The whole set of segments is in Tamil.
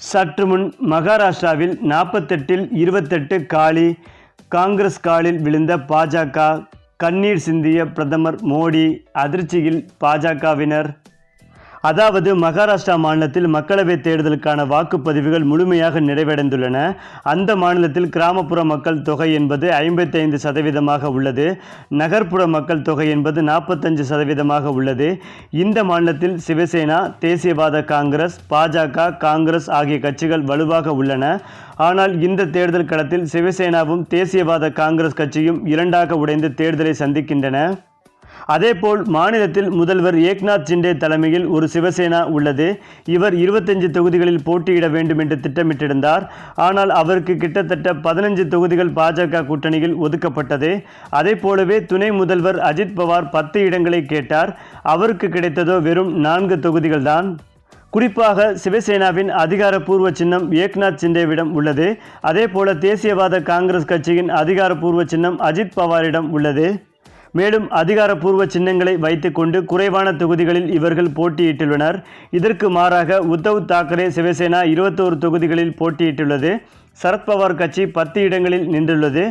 சற்று முன் மகாராஷ்டிராவில் நாற்பத்தெட்டில் இருபத்தெட்டு காலி காங்கிரஸ் காலில் விழுந்த பாஜக கண்ணீர் சிந்திய பிரதமர் மோடி அதிர்ச்சியில் பாஜகவினர் அதாவது மகாராஷ்டிரா மாநிலத்தில் மக்களவைத் தேர்தலுக்கான வாக்குப்பதிவுகள் முழுமையாக நிறைவடைந்துள்ளன. அந்த மாநிலத்தில் கிராமப்புற மக்கள் தொகை என்பது ஐம்பத்தைந்து சதவீதமாக உள்ளது. நகர்ப்புற மக்கள் தொகை என்பது நாற்பத்தஞ்சு சதவீதமாக உள்ளது. இந்த மாநிலத்தில் சிவசேனா தேசியவாத காங்கிரஸ் பாஜக காங்கிரஸ் ஆகிய கட்சிகள் வலுவாக உள்ளன. ஆனால் இந்த தேர்தல் களத்தில் சிவசேனாவும் தேசியவாத காங்கிரஸ் கட்சியும் இரண்டாக உடைந்து தேர்தலை சந்திக்கின்றன. அதேபோல் மாநிலத்தில் முதல்வர் ஏக்நாத் சிண்டே தலைமையில் ஒரு சிவசேனா உள்ளது. இவர் இருபத்தஞ்சு தொகுதிகளில் போட்டியிட வேண்டும் என்று திட்டமிட்டிருந்தார். ஆனால் அவருக்கு கிட்டத்தட்ட பதினஞ்சு தொகுதிகள் பாஜக கூட்டணியில் ஒதுக்கப்பட்டது. அதே போலவே துணை முதல்வர் அஜித் பவார் பத்து இடங்களை கேட்டார். அவருக்கு கிடைத்ததோ வெறும் நான்கு தொகுதிகள்தான் குறிப்பாக சிவசேனாவின் அதிகாரப்பூர்வ சின்னம் ஏக்நாத் சிண்டேவிடம் உள்ளது. அதேபோல தேசியவாத காங்கிரஸ் கட்சியின் அதிகாரப்பூர்வ சின்னம் அஜித் பவாரிடம் உள்ளது. மேலும் அதிகாரப்பூர்வ சின்னங்களை வைத்துக்கொண்டு குறைவான தொகுதிகளில் இவர்கள் போட்டியிட்டுள்ளனர். இதற்கு மாறாக உத்தவ் தாக்கரே சிவசேனா இருபத்தோரு தொகுதிகளில் போட்டியிட்டுள்ளது. சரத்பவார் கட்சி பத்து இடங்களில் நின்றுள்ளது.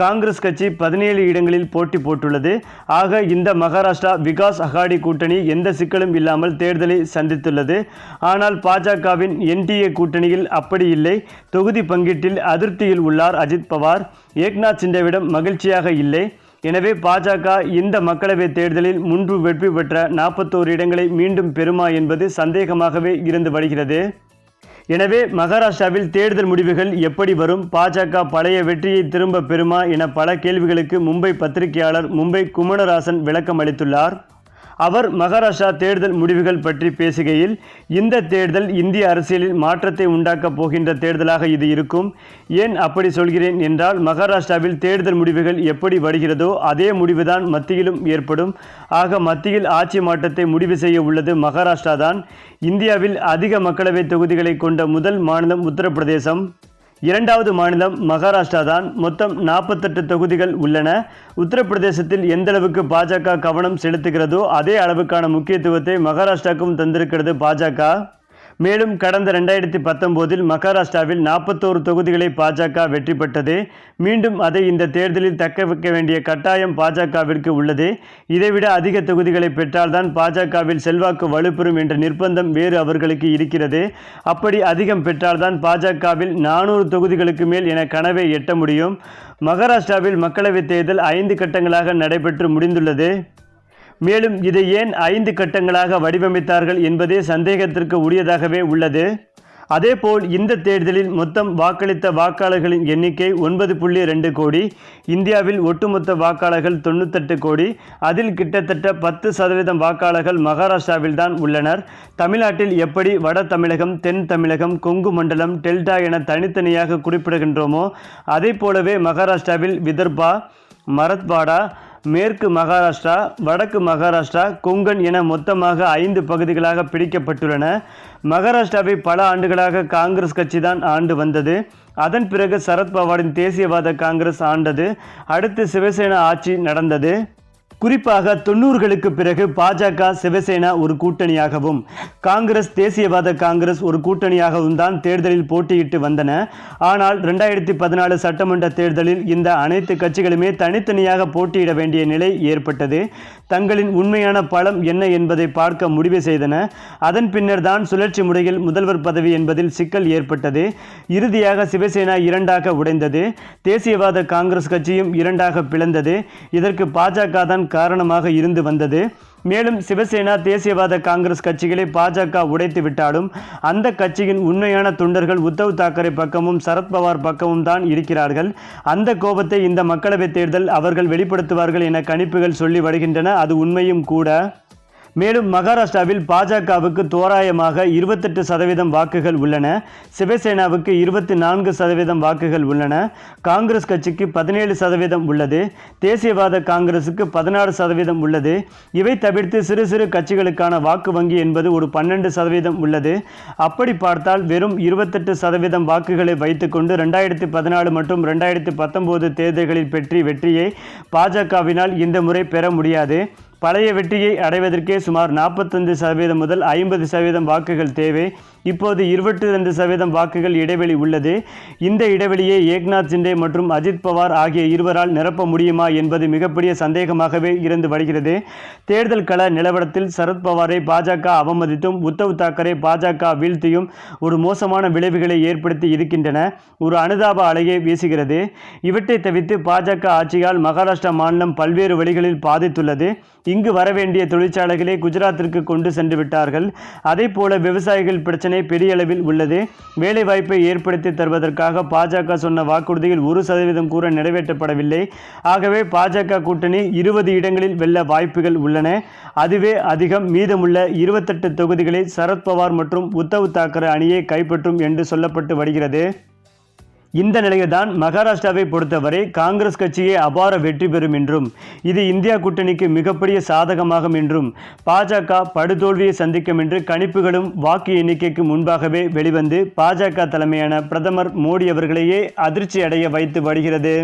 காங்கிரஸ் கட்சி பதினேழு இடங்களில் போட்டி போட்டுள்ளது. ஆக இந்த மகாராஷ்டிரா விகாஸ் அகாடி கூட்டணி எந்த சிக்கலும் இல்லாமல் தேர்தலை சந்தித்துள்ளது. ஆனால் பாஜகவின் என்டிஏ கூட்டணியில் அப்படி இல்லை. தொகுதி பங்கீட்டில் அதிருப்தியில் உள்ளார் அஜித் பவார். ஏக்நாத் சிண்டேவிடம் மகிழ்ச்சியாக இல்லை. எனவே பாஜக இந்த மக்களவைத் தேர்தலில் முன்பு வெற்றி பெற்ற நாற்பத்தோரு இடங்களை மீண்டும் பெறுமா என்பது சந்தேகமாகவே இருந்து வருகிறது. எனவே மகாராஷ்டிராவில் தேர்தல் முடிவுகள் எப்படி வரும்? பாஜக பழைய வெற்றியை திரும்ப பெறுமா என பல கேள்விகளுக்கு மும்பை பத்திரிகையாளர் மும்பை குமணராசன் விளக்கம் அளித்துள்ளார். அவர் மகாராஷ்டிரா தேர்தல் முடிவுகள் பற்றி பேசுகையில் இந்த தேர்தல் இந்திய அரசியலில் மாற்றத்தை உண்டாக்கப் போகின்ற தேர்தலாக இது இருக்கும். ஏன் அப்படி சொல்கிறேன் என்றால் மகாராஷ்டிராவில் தேர்தல் முடிவுகள் எப்படி வருகிறதோ அதே முடிவுதான் மத்தியிலும் ஏற்படும். ஆக மத்தியில் ஆட்சி மாற்றத்தை முடிவு செய்ய உள்ளது மகாராஷ்டிரா தான் இந்தியாவில் அதிக மக்களவை தொகுதிகளை கொண்ட முதல் மாநிலம் உத்தரப்பிரதேசம். இரண்டாவது மாநிலம் மகாராஷ்டிரா தான் மொத்தம் நாற்பத்தெட்டு தொகுதிகள் உள்ளன. உத்தரப்பிரதேசத்தில் எந்தளவுக்கு பாஜக கவனம் செலுத்துகிறதோ அதே அளவுக்கான முக்கியத்துவத்தை மகாராஷ்டிராவுக்கும் தந்திருக்கிறது பாஜக. மேலும் கடந்த ரெண்டாயிரத்தி பத்தொம்போதில் மகாராஷ்டிராவில் நாற்பத்தோரு தொகுதிகளை பாஜக வெற்றி பெற்றது மீண்டும் அதை இந்த தேர்தலில் தக்க வைக்க வேண்டிய கட்டாயம் பாஜகவிற்கு உள்ளது. இதைவிட அதிக தொகுதிகளை பெற்றால்தான் பாஜகவில் செல்வாக்கு வலுப்பெறும் என்ற நிர்பந்தம் வேறு அவர்களுக்கு இருக்கிறது. அப்படி அதிகம் பெற்றால்தான் பாஜகவில் நானூறு தொகுதிகளுக்கு மேல் என கனவை எட்ட முடியும். மகாராஷ்டிராவில் மக்களவைத் தேர்தல் ஐந்து கட்டங்களாக நடைபெற்று முடிந்துள்ளது. மேலும் இதை ஏன் ஐந்து கட்டங்களாக வடிவமைத்தார்கள் என்பதே சந்தேகத்திற்கு உரியதாகவே உள்ளது. அதேபோல் இந்த தேர்தலில் மொத்தம் வாக்களித்த வாக்காளர்களின் எண்ணிக்கை ஒன்பது புள்ளி ரெண்டு கோடி இந்தியாவில் ஒட்டுமொத்த வாக்காளர்கள் தொண்ணூத்தெட்டு கோடி அதில் கிட்டத்தட்ட பத்து சதவீதம் வாக்காளர்கள் மகாராஷ்டிராவில் தான் உள்ளனர். தமிழ்நாட்டில் எப்படி வட தமிழகம் தென் தமிழகம் கொங்கு மண்டலம் டெல்டா என தனித்தனியாக குறிப்பிடுகின்றோமோ அதே போலவே மகாராஷ்டிராவில் விதர்பா மரத்வாடா மேற்கு மகாராஷ்டிரா வடக்கு மகாராஷ்டிரா கொங்கன் என மொத்தமாக ஐந்து பகுதிகளாக பிரிக்கப்பட்டுள்ளன. மகாராஷ்டிராவை பல ஆண்டுகளாக காங்கிரஸ் கட்சி தான் ஆண்டு வந்தது. அதன் பிறகு சரத்பவாரின் தேசியவாத காங்கிரஸ் ஆண்டது. அடுத்து சிவசேனா ஆட்சி நடந்தது. குறிப்பாக தொண்ணூறுகளுக்கு பிறகு பாஜக சிவசேனா ஒரு கூட்டணியாகவும் காங்கிரஸ் தேசியவாத காங்கிரஸ் ஒரு கூட்டணியாகவும் தான் தேர்தலில் போட்டியிட்டு வந்தன. ஆனால் ரெண்டாயிரத்தி பதினாலு சட்டமன்ற தேர்தலில் இந்த அனைத்து கட்சிகளுமே தனித்தனியாக போட்டியிட வேண்டிய நிலை ஏற்பட்டது. தங்களின் உண்மையான பலம் என்ன என்பதை பார்க்க முடிவு செய்தன. அதன் பின்னர் தான் சுழற்சி முறையில் முதல்வர் பதவி என்பதில் சிக்கல் ஏற்பட்டது. இறுதியாக சிவசேனா இரண்டாக உடைந்தது. தேசியவாத காங்கிரஸ் கட்சியும் இரண்டாக பிளந்தது. இதற்கு பாஜக தான் காரணமாக இருந்து வந்தது. மேலும் சிவசேனா தேசியவாத காங்கிரஸ் கட்சிகளை பாஜக உடைத்து விட்டாலும் அந்த கட்சியின் உண்மையான தொண்டர்கள் உத்தவ் தாக்கரே பக்கமும் சரத்பவார் பக்கமும் தான் இருக்கிறார்கள். அந்த கோபத்தை இந்த மக்களவைத் தேர்தல் அவர்கள் வெளிப்படுத்துவார்கள் என கணிப்புகள் சொல்லி வருகின்றன. அது உண்மையும் கூட. மேலும் மகாராஷ்டிராவில் பாஜகவுக்கு தோராயமாக இருபத்தெட்டு சதவீதம் வாக்குகள் உள்ளன. சிவசேனாவுக்கு இருபத்தி நான்கு சதவீதம் வாக்குகள் உள்ளன. காங்கிரஸ் கட்சிக்கு பதினேழு சதவீதம் உள்ளது. தேசியவாத காங்கிரசுக்கு பதினாறு சதவீதம் உள்ளது. இவை தவிர்த்து சிறு சிறு கட்சிகளுக்கான வாக்கு வங்கி என்பது ஒரு பன்னெண்டு சதவீதம் உள்ளது. அப்படி பார்த்தால் வெறும் இருபத்தெட்டு சதவீதம் வாக்குகளை வைத்துக்கொண்டு ரெண்டாயிரத்தி பதினாலு மற்றும் ரெண்டாயிரத்தி பத்தொன்பது தேர்தல்களில் பெற்றி வெற்றியை பாஜகவினால் இந்த முறை பெற முடியாது. பழைய வெற்றியை அடைவதற்கே சுமார் நாற்பத்தஞ்சு சதவீதம் முதல் ஐம்பது சதவீதம் வாக்குகள் தேவை. இப்போது இருபத்தி ரெண்டு சதவீதம் வாக்குகள் இடைவெளி உள்ளது. இந்த இடைவெளியை ஏக்நாத் சிண்டே மற்றும் அஜித் பவார் ஆகிய இருவரால் நிரப்ப முடியுமா என்பது மிகப்பெரிய சந்தேகமாகவே இருந்து வருகிறது. தேர்தல் கள நிலவரத்தில் சரத்பவாரை பாஜக அவமதித்தும் உத்தவ் தாக்கரே பாஜக வீழ்த்தியும் ஒரு மோசமான விளைவுகளை ஏற்படுத்தி இருக்கின்றன. ஒரு அனுதாப அலையை வீசுகிறது. இவற்றை தவிர்த்து பாஜக ஆட்சியால் மகாராஷ்டிரா மாநிலம் பல்வேறு வழிகளில் பாதித்துள்ளது. இங்கு வரவேண்டிய தொழிற்சாலைகளை குஜராத்திற்கு கொண்டு சென்று விட்டார்கள். அதே போல விவசாயிகள் பிரச்சனை பெரிய அளவில் உள்ளது. வேலைவாய்ப்பை ஏற்படுத்தி தருவதற்காக பாஜக சொன்ன வாக்குறுதியில் ஒரு சதவீதம் கூற நிறைவேற்றப்படவில்லை. ஆகவே பாஜக கூட்டணி இருபது இடங்களில் வெல்ல வாய்ப்புகள் உள்ளன. அதுவே அதிகம். மீதமுள்ள இருபத்தெட்டு தொகுதிகளை சரத்பவார் மற்றும் உத்தவ் தாக்கரே அணியை கைப்பற்றும் என்று சொல்லப்பட்டு வருகிறது. இந்த நிலையில்தான் மகாராஷ்டிராவை பொறுத்தவரை காங்கிரஸ் கட்சியே அபார வெற்றி பெறும் என்றும் இது இந்தியா கூட்டணிக்கு மிகப்பெரிய சாதகமாகும் என்றும் பாஜக படுதோல்வியை சந்திக்கும் என்று கணிப்புகளும் வாக்கு எண்ணிக்கைக்கு முன்பாகவே வெளிவந்து பாஜக தலைமையான பிரதமர் மோடி அவர்களையே அதிர்ச்சி அடைய வைத்து வருகிறது.